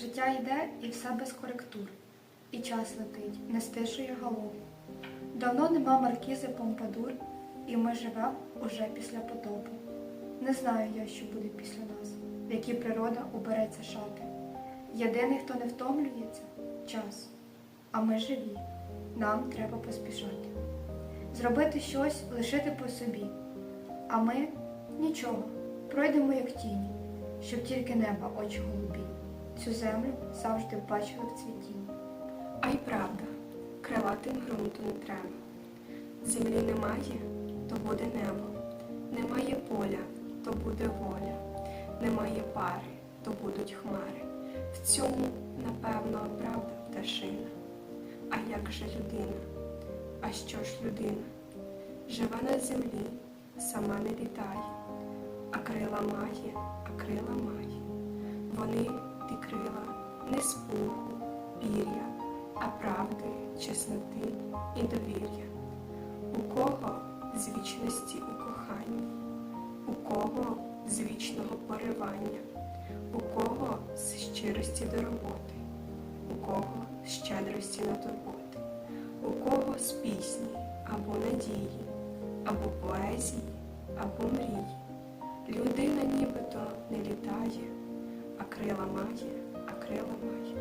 Життя йде і все без коректур, і час летить, не стишує голову. Давно нема маркізи Помпадур, і ми живемо уже після потопу. Не знаю я, що буде після нас, в які природа убереться шати. Єдиний, хто не втомлюється час. А ми живі, нам треба поспішати. Зробити щось, лишити по собі. А ми нічого, пройдемо як тіні, щоб тільки неба очі голубі. Цю землю завжди бачили в цвітінні. А й правда, криватим ґрунту не треба. Землі немає, то буде небо. Немає поля, то буде воля. Немає пари, то будуть хмари. В цьому, напевно, правда пташина. А як же людина? А що ж людина? Живе на землі, сама не літає, а крила має, а крила має. Вони ті крила не з пуху, пір'я, а правди, чесноти і довір'я. У кого з вічності у коханні, у кого з вічного поривання, у кого з щирості до роботи, у кого з щедрості на турботи, у кого з пісні або надії, або поезії, або мрії. Людина нібито не літає, а крила має, а крила має.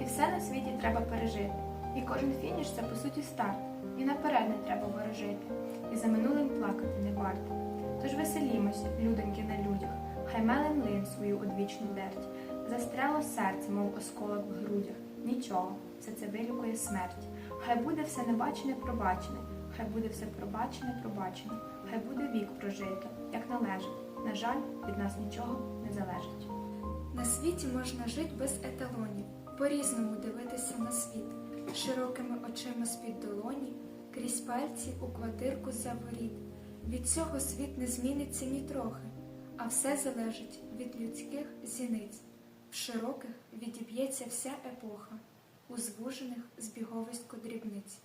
І все на світі треба пережити. І кожен фініш це по суті старт. І наперед не треба ворожити. І за минулим плакати не варто. Тож веселімося, людоньки на людях, хай меле млин свою одвічну дерть. Застряло серце, мов осколок в грудях. Нічого, все це вилікує смерть. Хай буде все небачене пробачене, хай буде все пробачене пробачене, хай буде вік прожито, як належить. На жаль, від нас нічого не залежить. На світі можна жити без еталонів, по-різному дивитися на світ, широкими очима з-під долоні, крізь пальці у квартирку за воріт. Від цього світ не зміниться ні трохи, а все залежить від людських зіниць. В широких відіб'ється вся епоха, у звужених збіговисько дрібниць.